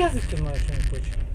язик ти маєш, що не хоче.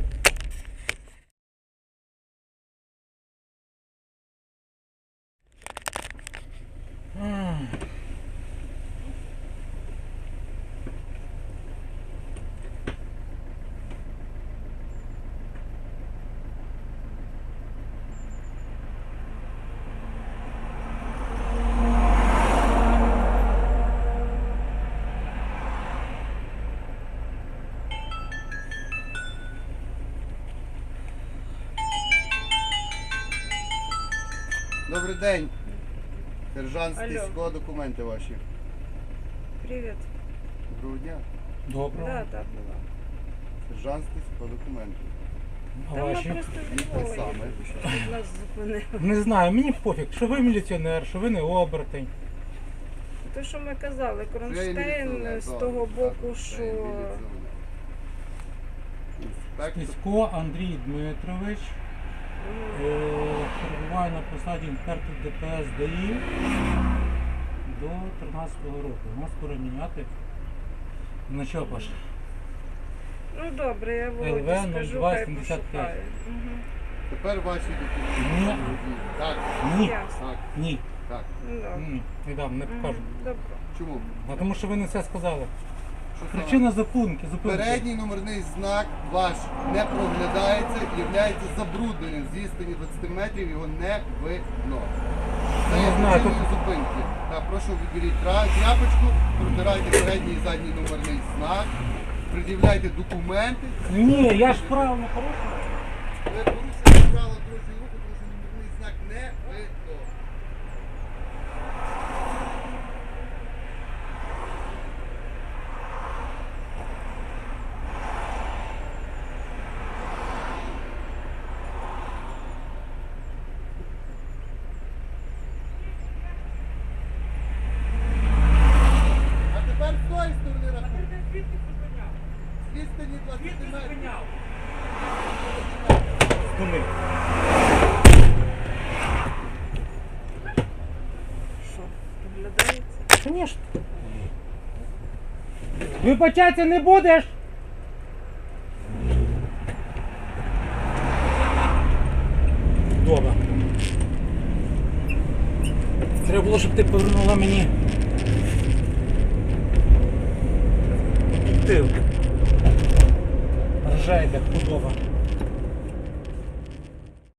Добрий день. Сержант Алло. Стисько, документи ваші. Привет. Доброго дня. Доброго. Да, да, була. Сержант Стисько, документи. А ваші? просто Львова нас. Не знаю, мені пофіг, що ви міліціонер, що ви не обертень. Те, що ми казали, Кронштейн з того боку, що. Інспектор. Тисько Андрій Дмитрович е, перебуває на посаді інспектор ДПС ДАІ до 13-го року. Нас скоро міняти. На Чопаш. Ну добре, я Володі LV скажу, хай 75. пошукає. Мгм. Тепер ваші документи. Ні. Так, Ні. Ясно. так, Ні. так. Ну добре. Ні. Не дам, не Мгм. покажу. Добре. Чому? А тому що ви не це сказали. Причина зупинки, зупинки. Передній номерний знак ваш не проглядається є забрудненим. З відстані 20 метрів його не видно. Це є причиною зупинки. Так, прошу відберіть тряпочку, протирайте передній і задній номерний знак, пред'являйте документи. Ні, я ж правильно порушив. Ви порушуєте правила дорожнього руху, тому що номерний знак не видно. А тепер з тої сторони рахуйте. З відстані 20 метрів. Спини. Що, проглядається? Конечно. Вибачатися не будеш? Добре. Треба було, щоб ти повернула мені. Об'єктив. Ржайде, худоба.